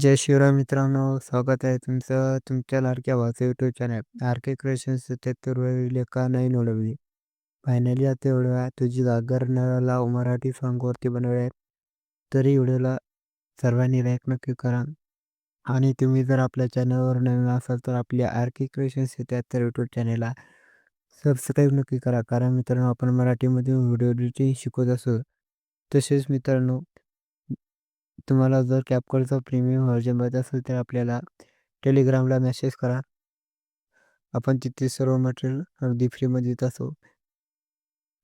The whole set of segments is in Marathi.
जय शिवराय मित्रांनो स्वागत आहे तुमचं तुमच्या लाडक्या भावाचं YouTube channel R K creation सत्याहत्तर लेखा नाही निवडवली फायनली आता एवढ्या तुझी जागर नळाला मराठी सॉन्गवरती बनवले आहेत तरी व्हिडिओला सर्वांनी लाईक नक्की करा. आणि तुम्ही जर आपल्या चॅनलवर नवीन असाल तर आपल्या आर के क्रिएशन सत्याहत्तर यूट्यूब चॅनलला सबस्क्राईब नक्की करा. कारण मित्रांनो आपण मराठीमधून व्हिडिओ एडिटिंग शिकवत असो. तसेच मित्रांनो तुम्हाला जर कॅपकॉलचा प्रीमियम व्हर्जन पाहिजे असेल तर आपल्याला टेलिग्रामला मेसेज करा. आपण तिथे सर्व मटेरियल अगदी फ्रीमध्ये देत असो.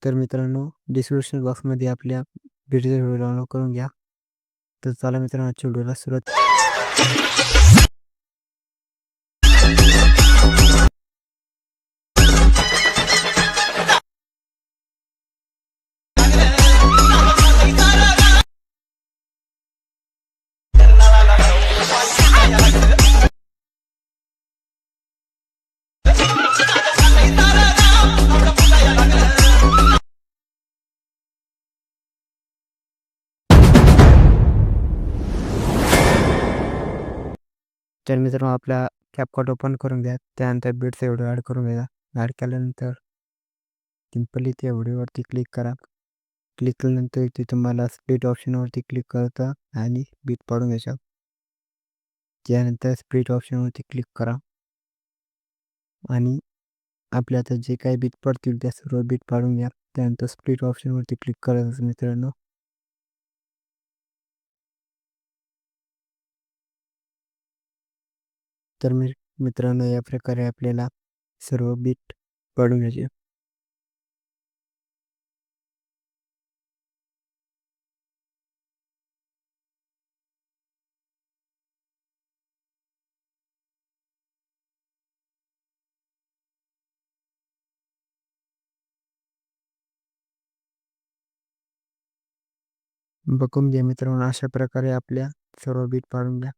तर मित्रांनो डिस्क्रिप्शन बॉक्समध्ये आपल्या व्हिडिओ डाउनलोड करून घ्या. तर चला मित्रांनो आजच्या व्हिडिओला सुरुवात तर मित्रांनो आपला कॅपकॉट ओपन करून घ्या. त्यानंतर बिट्स व्हिडिओ ॲड करून घ्या. ॲड केल्यानंतर सिम्पली त्या व्हिडिओवरती क्लिक करा. क्लिक केल्यानंतर इथे तुम्हाला स्प्लिट ऑप्शनवरती क्लिक करता आणि बीट पाडून घ्यायचा त्यानंतर स्प्लिट ऑप्शनवरती क्लिक करा. आणि आपल्या आता जे काही बीट पडतील त्या सर्व बीट पाडून घ्या. त्यानंतर स्प्लिट ऑप्शनवरती क्लिक करायचं मित्रांनो. तर मी मित्रांनो या प्रकारे आपल्याला सर्व बीट पाडून घ्यायचे. बघून घ्या मित्रांनो अशा प्रकारे आपल्या सर्व बीट पाडून घ्या.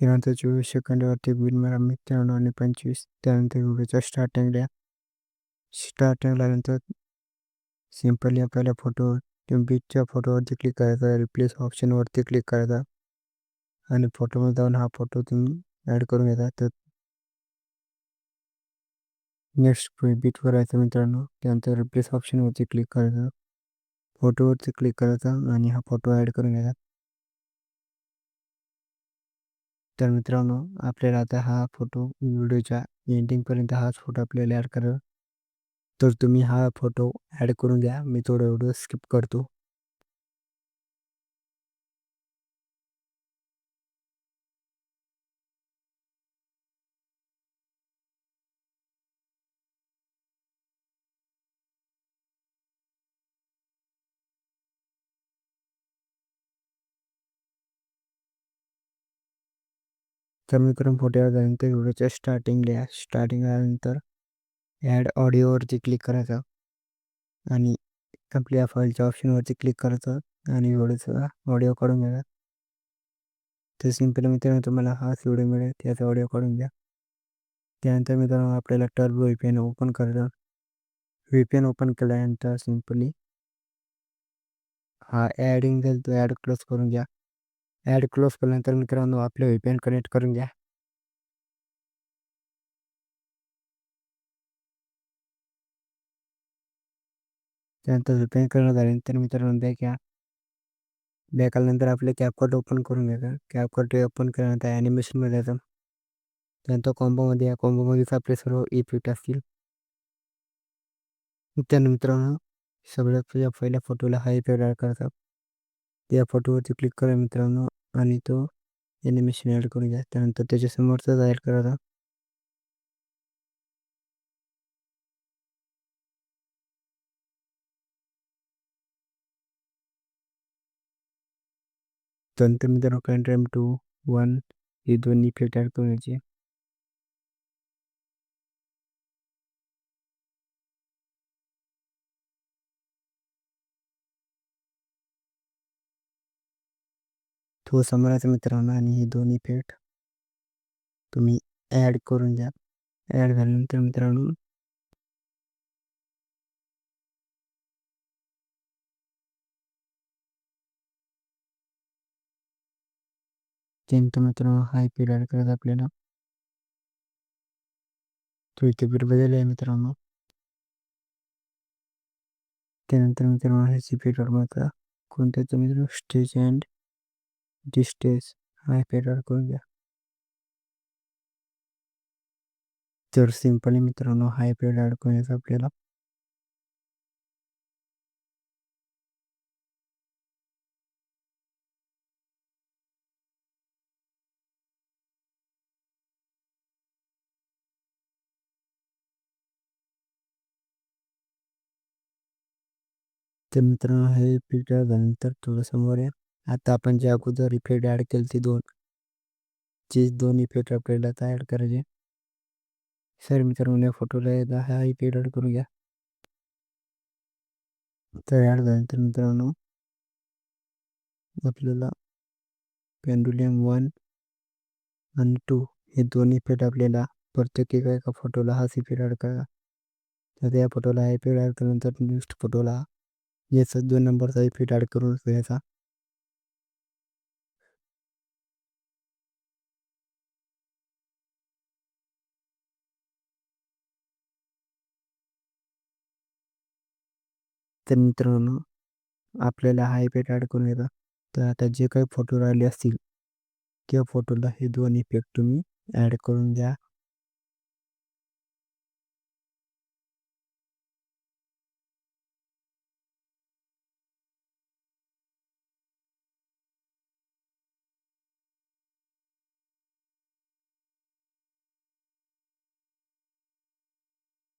त्यानंतर चोवीस सेकंदावरती बिल मारा मित्रांनो आणि पंचवीस त्यानंतर उभ्याचा स्टार्टिंग द्या स्टार्टिंग आल्यानंतर सिम्पली आपल्याला फोटो बीचच्या फोटोवरती क्लिक करायचा रिप्लेस ऑप्शनवरती क्लिक करायचा आणि फोटोमध्ये जाऊन हा फोटो तुम्ही ॲड करून घ्यायचा तर नेक्स्ट बीटवर करायचं मित्रांनो त्यानंतर रिप्लेस ऑप्शनवरती क्लिक करायचं फोटोवरती क्लिक करायचा आणि हा फोटो ॲड करून घ्यायचा तर मित्रांनो आपल्याला आता हा फोटो व्हिडिओच्या एंडिंगपर्यंत हाच फोटो आपल्याला ॲड करा तर तुम्ही हा फोटो ॲड करून द्या मी थोडं व्हिडिओ स्किप करतो. तर मित्रांनो फोटो ॲड झाल्यानंतर व्हिडिओच्या स्टार्टिंगला स्टार्टिंग आल्यानंतर ॲड ऑडिओवरती क्लिक करायचं आणि आपल्या फाईलच्या ऑप्शनवरती क्लिक करायचं आणि व्हिडिओचा ऑडिओ काढून घ्यायचा तर सिंपल मित्रांनो तुम्हाला हाच व्हिडिओ मिळेल त्याचा ऑडिओ काढून घ्या. त्यानंतर मित्रांनो आपल्याला turbo V P N open करायचं. व्ही पी एन ओपन केल्यानंतर सिम्पली हा ॲडिंग जाईल तो ॲड क्लोज करून घ्या. ॲड क्लोज केल्यानंतर मित्रांनो आपलं व्ही पी एन कनेक्ट करून घ्या. त्यानंतर व्ही पी एन करणं झाल्यानंतर मित्रांनो बॅक या बॅक आल्यानंतर आपले कॅपकट ओपन करून घ्यायचं कॅपकट ओपन केल्यानंतर ॲनिमेशनमध्ये जायचं त्यानंतर कॉम्बोमध्ये या कॉम्बोमध्येच आपले सर्व इफेक्ट असतील. त्यानंतर मित्रांनो सगळ्यात तुझ्या पहिल्या फोटोला हा इफेक्ट ॲड करायचा त्या फोटोवरती क्लिक करा मित्रांनो. आणि तो ॲनिमेशन ॲड करून घ्या. त्यानंतर त्याच्या समोरचाच ॲड करायचा त्यानंतर मित्रांनो कंट्रेम टू वन ही दोन इफेक्ट ॲड करून घ्यायचे. तो समोराचा मित्रांनो आणि हे दोन्ही इफेक्ट तुम्ही ॲड करून घ्या ॲड झाल्यानंतर मित्रांनो त्यानंतर मित्रांनो हाय पीड ॲड करायचा आपल्याला तो इथे बदल आहे मित्रांनो. त्यानंतर मित्रांनो हे सी ॲड करायचा कोणत्याचं मित्रांनो? स्टेज अँड डिस्टेज हा इफेक्ट ॲड करून घ्या. तर सिंपली मित्रांनो हा इफेक्ट ॲड करायचा आपल्याला. तर मित्रांनो हे इफेक्ट झाल्यानंतर थोडं समोर या. आता आपण जे अगोदर इफेक्ट ॲड केले ते दोन. जे दोन इफेक्ट आपल्याला आता ॲड करायचे सर मित्रांनो या फोटोला एकदा हा इफेक्ट ॲड करून घ्या. तर ॲड झाल्यानंतर मित्रांनो आपल्याला पेंडुलियम वन आणि टू हे दोन इफेक्ट आपल्याला प्रत्येक एका एका फोटोला हाच इफेक्ट ॲड करा. तर या फोटोला हा इफेक्ट ॲड केल्यानंतर नेक्स्ट फोटोला याचा दोन नंबरचा इफेक्ट ॲड करून घ्यायचा. तर मित्रांनो आपल्याला हा इफेक्ट ॲड करून येतात तर आता जे काही फोटो राहिले असतील त्या फोटोला हे दोन इफेक्ट तुम्ही ॲड करून द्या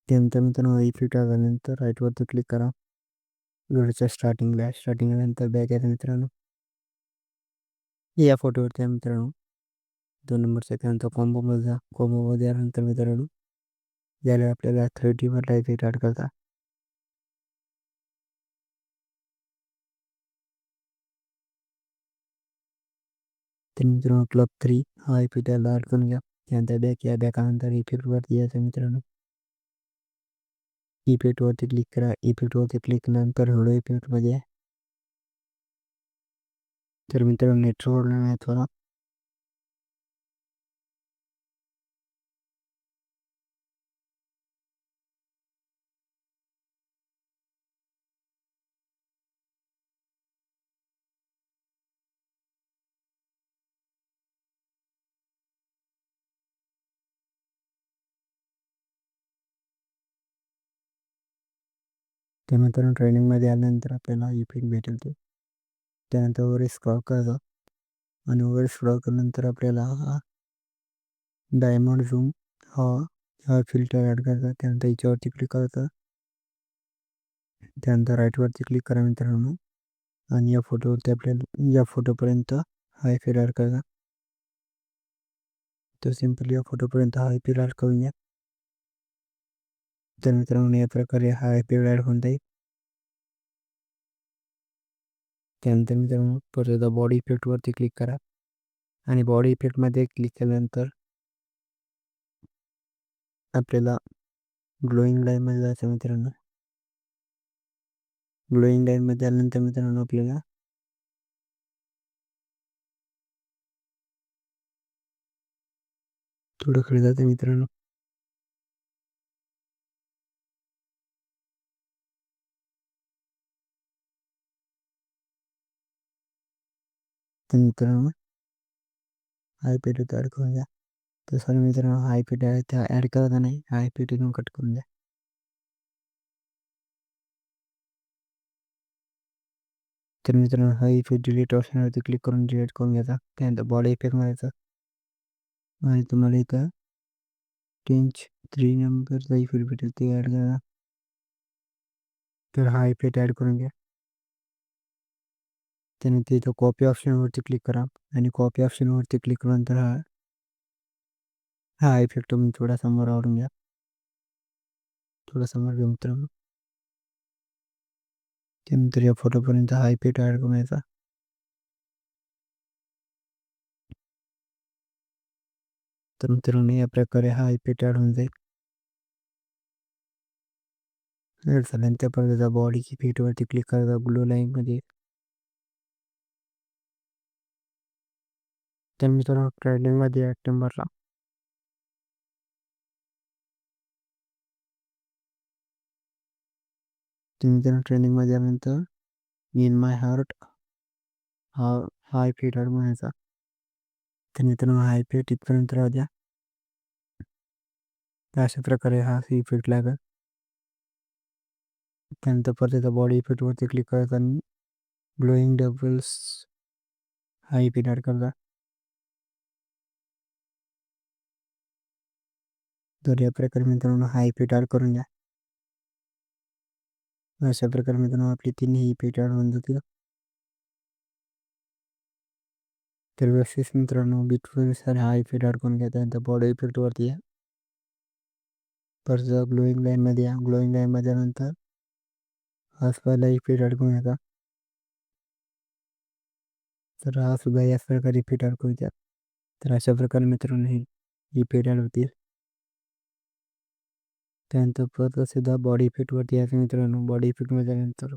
त्यानंतर मित्रांनो इफेक्ट आल्यानंतर राईटवरती क्लिक करा. स्टार्टिंग स्टार्टिंगला स्टार्टिंगला नंतर बॅक आहे मित्रांनो. या फोटोवरती मित्रांनो. दोन नंबरचा त्यानंतर कॉम्बोमध्ये जा. कॉम्बोमध्ये आल्यानंतर मित्रांनो. ज्याला आपल्याला थर्टीवर इफेक्ट ॲड करता. तर मित्रांनो क्लब थ्री हा इफेक्ट याला ॲड करून घ्या. त्यानंतर बॅक या. बॅकानंतर इफेक्टवरती यायचं मित्रांनो. इफेक्टवरती क्लिक करा. इफेक्टवरती क्लिक नंतर व्हिडिओ इफेक्टमध्ये तर मित्रांनो नेटवर्क प्रॉब्लेम थोडा. त्यानंतर ट्रेनिंगमध्ये आल्यानंतर आपल्याला इफेक्ट भेटेल ते. त्यानंतर वर स्क्रॉल करा. आणि वर स्क्रॉल केल्यानंतर आपल्याला हा डायमंड झूम हा हा फिल्टर ॲड करायचा त्यानंतर याच्यावरती क्लिक करायचा त्यानंतर राईटवरती क्लिक करा मित्रांनो. आणि या फोटोवरती आपल्याला या फोटोपर्यंत हा इफेक्ट ॲड करायचा तो सिम्पली या फोटोपर्यंत हा इफेक्ट ॲड करून घ्या तर मित्रांनो या प्रकारे हा इफेक्ट ॲड होऊन जाईल. त्यानंतर मित्रांनो परत बॉडी इफेक्टवरती क्लिक करा. आणि बॉडी इफेक्टमध्ये क्लिक केल्यानंतर आपल्याला ग्लोईंग लाईनमध्ये जायचं मित्रांनो. ग्लोईंग लाईनमध्ये आल्यानंतर मित्रांनो आपल्याला थोडं खेळ जाते मित्रांनो. तर मित्रांनो हाय पेट ॲड करून द्या तर सर मित्रांनो हाय पेट त्या ॲड करता नाही हाय पेट इथून कट करून द्या तर मित्रांनो हा इफेक्ट डिलीट ऑप्शनवरती क्लिक करून डिलीट करून घ्यायचा त्यानंतर बॉडी इफेक्ट मारायचा आणि तुम्हाला इथं टेंच थ्री नंबरचा इफेक्ट भेटेल ते ॲड करा तर हा इफेक्ट ॲड करून घ्या त्यानंतर इथं कॉपी ऑप्शनवरती क्लिक करा. आणि कॉपी ऑप्शनवरती क्लिक केल्यानंतर हा हा इफेक्ट तुम्ही थोडा समोर आवडून घ्या. थोडा समोर घेऊ मित्रांनो. त्यानंतर या फोटोपर्यंत हा इफेक्ट ॲड करून यायचा तर मित्रांनो या प्रकारे हा इफेक्ट ॲड होऊन जाईल. झाल्यानंतर परत बॉडीची फिटवरती क्लिक करायचा ग्लो लाईनमध्ये तर मी ट्रेंडिंगमध्ये एक नंबरला तर मित्रांनो ट्रेनिंगमध्ये आल्यानंतर इन माय हार्ट हा हाय फीट हार्ट म्हणायचा तर मित्रांनो हाय फीट इथपर्यंत राहू द्या अशा प्रकारे हा सी फीट लागेल त्यानंतर परत त्याचा बॉडी इफेक्टवरती क्लिक करायचा आणि glowing doubles high feet heart करता तर या प्रकारे मित्रांनो हाय फीट ॲड करून घ्या. अशा प्रकारे मित्रांनो आपली तिन्ही पेटाळ होऊन जातील. तर व्यवस्थित मित्रांनो बिटवीन हा हाय फीट करून घ्या. त्यानंतर बॉडी इफेक्टवरती या. परत ग्लोईंग लाईनमध्ये या. ग्लोईंग लाईनमध्ये नंतर आसपासला पहिला इफेक्ट अडकून करून घ्या. तर हा सुद्धा याच प्रकारे इफेक्ट अडकून करून द्या तर अशा प्रकारे मित्रांनो ही इफेक्ट ॲड होतील. त्यानंतर परत सुद्धा बॉडी इफेक्टवरती यायचं मित्रांनो बॉडी इफेक्टमध्ये नंतर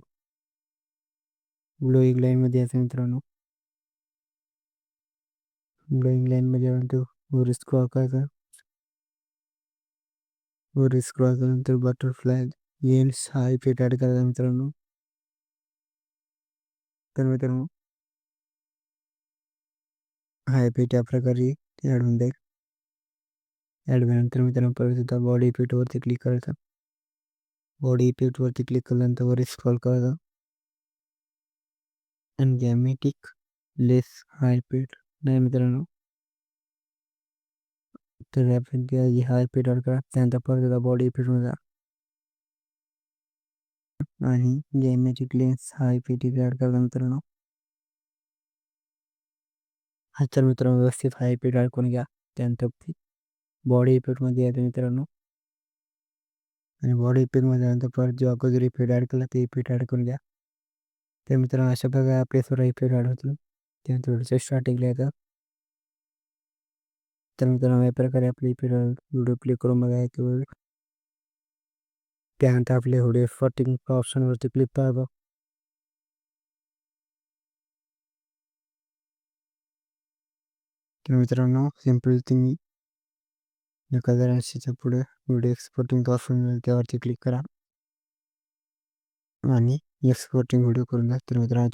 ग्लोईंग लाईनमध्ये यायचं मित्रांनो ग्लोईंग लाईनमध्ये नंतर वर स्क्रॉल करायचा वर स्क्रॉल केल्यानंतर बटरफ्लाय येन्स हा इफेक्ट ॲड करायचा मित्रांनो तर मित्रांनो हा इफेक्ट या प्रकारे ॲड होऊन जाईल ॲड झाल्यानंतर मित्रांनो परत सुद्धा बॉडी इफेक्टवरती क्लिक करायचा बॉडी इफेक्टवरती क्लिक केल्यानंतर वर स्क्रॉल करायचा आणि गॅमेटिक लेस हाय पेट नाही मित्रांनो तर आपण हाय पेट करा त्यानंतर परत बॉडी इफेक्टवर जा आणि गॅमेटिक लेन्स हाय पीट इथे ॲड करा मित्रांनो हा तर मित्रांनो व्यवस्थित हाय पेट ॲड करून घ्या त्यानंतर बॉडी इफेक्टमध्ये यायचं मित्रांनो. आणि बॉडी इफेक्टमध्ये नंतर परत जो अगोदर इफेक्ट ॲड केला ते इफेक्ट ॲड करून घ्या. तर मित्रांनो अशा प्रकारे आपले थोडा इफेक्ट ॲड होतील. त्या थोडंसं स्टार्टिंगला येतं. तर मित्रांनो या प्रकारे आपले इफेक्ट व्हिडिओ प्ले करून बघा. किंवा त्यानंतर आपले व्हिडिओ फटिंग ऑप्शनवरती क्लिक करा तर मित्रांनो सिंपल तुम्ही एखाद्या राशीच्या पुढे व्हिडिओ एक्सपोर्टिंग ऑप्शन मिळेल त्यावरती क्लिक करा आणि एक्सपोर्टिंग व्हिडिओ करून द्या तर मित्रांनो